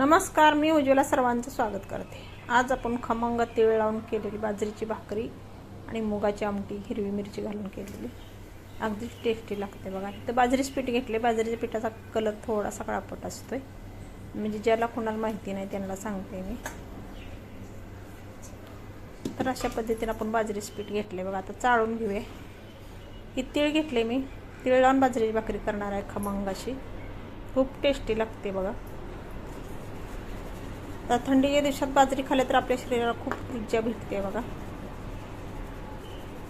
नमस्कार मी उज्ज्वला सर्वांचं स्वागत करते. आज आपण खमंग तिळ लावून केलेली बाजरीची भाकरी आणि मुगाची आमटी हिरवी मिरची घालून केलेली. अगदी टेस्टी लागते बघा. तर बाजरीच पीठ घेतले. बाजरीच्या पिठाचा कलर थोडासा कळापट असतो आहे म्हणजे ज्याला कोणाला माहिती नाही त्यांना सांगते मी. तर अशा पद्धतीने आपण बाजरीचं पीठ घेतले बघा. आता चाळून घेऊया. ही तीळ घेतले मी. तीळ लावून बाजरीची भाकरी करणार आहे खमंगाशी खूप टेस्टी लागते बघा. थंडीच्या दिवसात बाजरी खाल्ली तर आपल्या शरीराला खूप ऊर्जा भेटते बघा.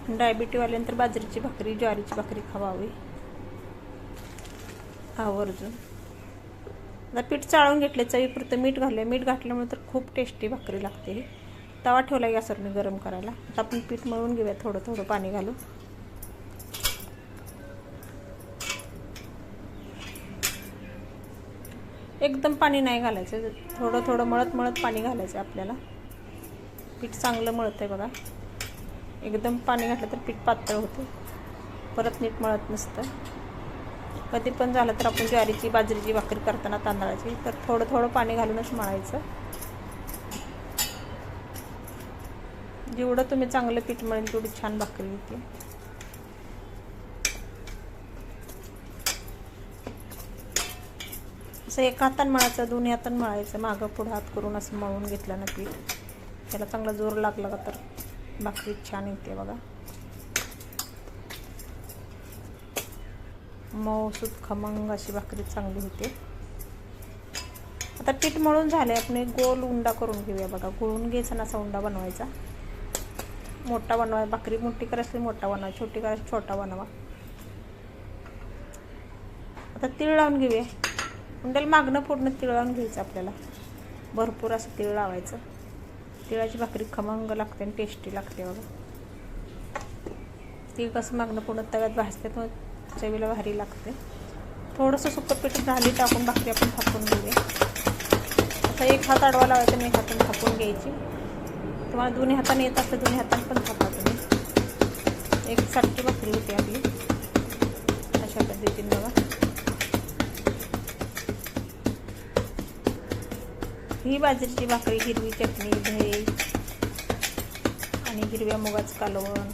डायबिटीवाल्यांतर बाजरीची भाकरी ज्वारीची भाकरी खावावी. आवर्जून आता पीठ चाळून घेतले चवीपुरतं मीठ घालले मीठ घातल्यामुळे तर खूप टेस्टी भाकरी लागते तवा ठेवला गॅसवर मी गरम करायला. आता आपण पीठ मळून घेऊया थोडं थोडं पाणी घालून. एकदम पाणी नाही घालायचं. थोडं थोडं मळत मळत पाणी घालायचं आपल्याला. पीठ चांगलं मळतं आहे बघा. एकदम पाणी घातलं तर पीठ पातळ होतं परत नीट मळत नसतं. कधी पण झालं तर आपण ज्वारीची बाजरीची भाकरी करताना तांदळाची तर थोडं थोडं पाणी घालूनच मळायचं. जेवढं तुम्ही चांगलं पीठ मळेल तेवढी छान भाकरी येते असं एका हातानं मळायचं दोन्ही हातानं मळायचं मागं पुढं हात करून असं मळून घेतलं ना पीठ. त्याला चांगला जोर लागला का तर भाकरी छान येते बघा. मऊसूत खमंग अशी भाकरी चांगली होते. आता पीठ मळून झाले आपण एक गोल उंडा करून घेऊया बघा. गुळून घ्यायचा ना असा उंडा बनवायचा. मोठा बनवाय भाकरी मोठी करायची मोठा बनवा छोटी करायची छोटा बनवा. आता तीळ लावून घेऊया. त्याला मागणं पूर्ण तिळ लावून घ्यायचं आपल्याला. भरपूर असं तिळ लावायचं. तिळाची भाकरी खमंग लागते आणि टेस्टी लागते बघा. तीळ कसं मागणं पूर्ण तव्यात भाजते तर चवीला भारी लागते. थोडंसं सुकं पीठ झाली टाकून भाकरी आपण थापून घेऊया. आता एक हात आडवा लावायचा आणि एक हाताने थापून घ्यायची. तुम्हाला दोन्ही हाताने येत असतं दोन्ही हाताने पण थापा तुम्ही. एक सारखी भाकरी होती आपली. अशा पद्धतीने बघा. ही बाजरीची भाकरी हिरवी चटणी दही आणि हिरव्या मुगाचं कालवण.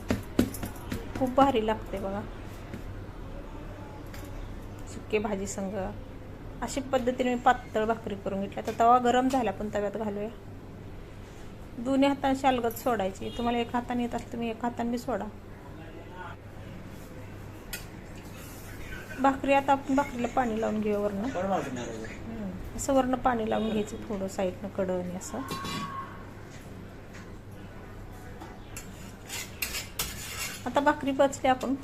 खूप भारी लागते बघा. सुके भाजी संग. अशी पद्धतीने मी पातळ भाकरी करून घेतल्या. तर तवा गरम झाला पण तव्यात घालूया. दोन्ही हाताने शालगत सोडायची. तुम्हाला एक हाताने येत असलं तुम्ही एक हाताने सोडा. भाकरी आता आपण भाकरीला पाणी लावून घेऊ वरनं. असं वरनं पाणी लावून घ्यायचं थोडं साईडनं कडवणे असं. आता भाकरी पचली आपण.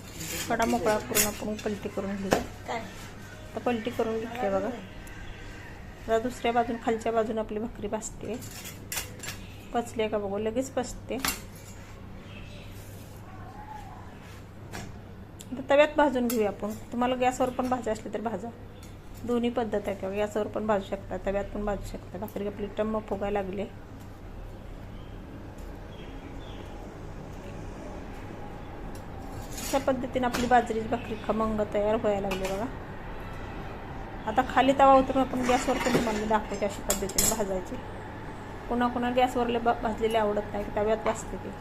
कडा मोकळा करून आपण पलटी करून घेऊया आता पलटी करून घेतली बघा. आता दुसऱ्या बाजून खालच्या बाजून आपली भाकरी भाजते. पचली का बघू? लगेच पचते. आता तव्यात भाजून घेऊया आपण. तुम्हाला गॅसवर पण भाज्या असली तर भाजा. दोन्ही पद्धत आहे किंवा गॅसवर पण भाजू शकता तव्यात पण भाजू शकता भाकरी आपली टम्म फुगायला लागले. अशा पद्धतीने आपली बाजरीची भाकरी खमंग तयार व्हायला लागली बघा. आता खाली तवा उतरून आपण गॅसवर पण तुम्हाला दाखवायची अशा पद्धतीने भाजायची. पुन्हा पुन्हा गॅसवरले ब भाजलेले आवडत नाही तव्यात भाजते ते.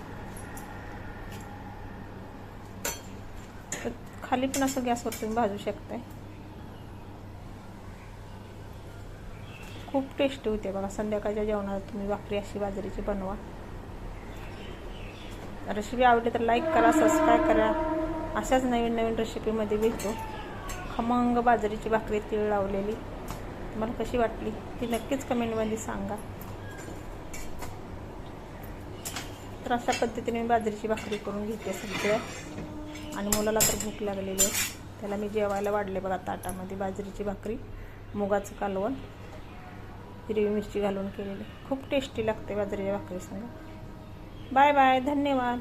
तर खाली पण असं गॅसवर तुम्ही भाजू शकताय. खूप टेस्टी होते बघा. संध्याकाळच्या जेवणाला तुम्ही भाकरी अशी बाजरीची बनवा. रेसिपी आवडली तर लाईक करा सबस्क्राईब करा. अशाच नवीन नवीन रेसिपीमध्ये भेटतो खमंग बाजरीची भाकरी तीळ लावलेली. तुम्हाला कशी वाटली ती नक्कीच कमेंटमध्ये सांगा. तर अशा पद्धतीने मी बाजरीची भाकरी करून घेते सगळ्या. आणि मुलाला तर भूक लागलेली आहे. त्याला मी जेवायला वाढले बघा ताटामध्ये बाजरीची भाकरी. मुगाचं कालवण. हिरवी मिरची घालून केलेली. खूप टेस्टी लागते बाजरीच्या भाकरी बाय बाय धन्यवाद.